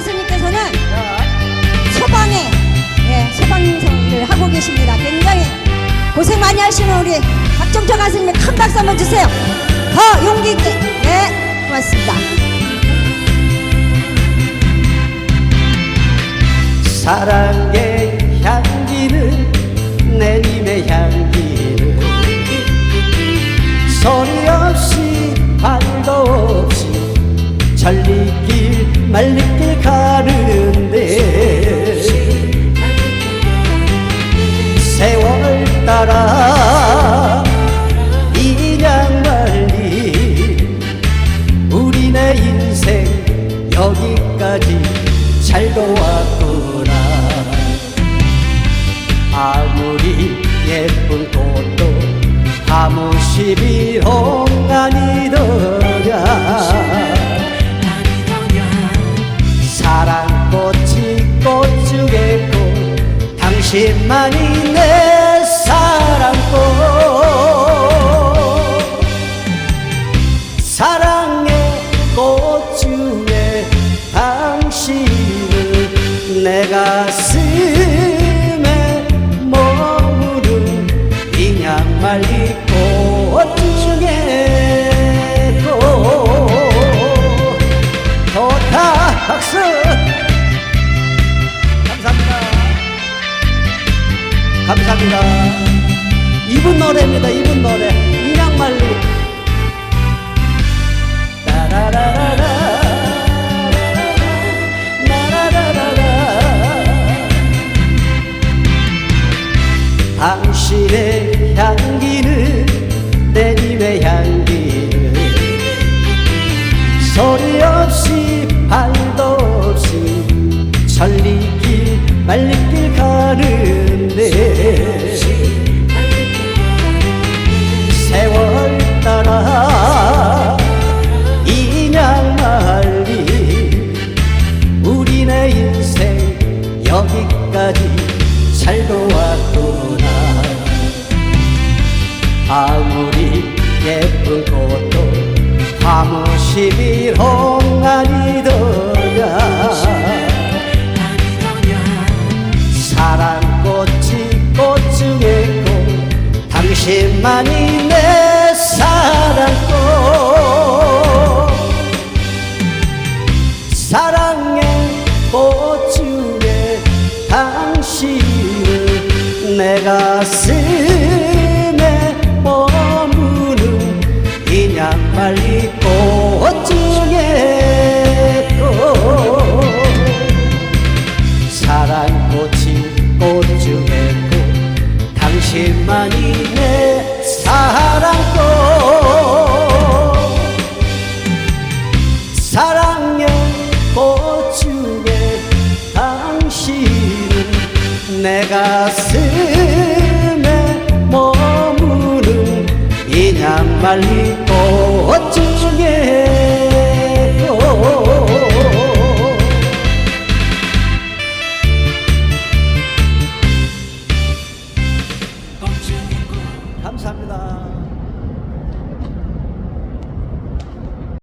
가수님께서는 소방에 예, 소방서를 하고 계십니다. 굉장히 고생 많이 하시는 우리 박정철 가수님의 큰 박수 한번 주세요. 더 용기 있게. 네, 고맙습니다. 사랑의 향기는 내님의 향기는 소리 없이 전리길 말리길 가는데. 세월 따라 이냥 말리 우리네 인생 여기까지 잘도 왔구나. 아무리 예쁜 꽃도 하무십이 홍아니 당신만이 내 사랑꽃 사랑의 꽃 중에 당신은 내 가슴에 머무른 인양말리 꽃 중에 꽃 좋다 박수 감사합니다. 이분 노래입니다 이분 노래. 인양말리. 따라라라라 당신의 향기는 내님의 향기는 소리 없이 발도 없이 천리길 말리길 가는 여기까지 잘도 왔구나. 아무리 예쁜 꽃도 화무십이 홍아니더냐. 사랑꽃이 꽃 중에 꽃 당신만이 꽃 중에 당신은 내 가슴에 머무는 꽃 중에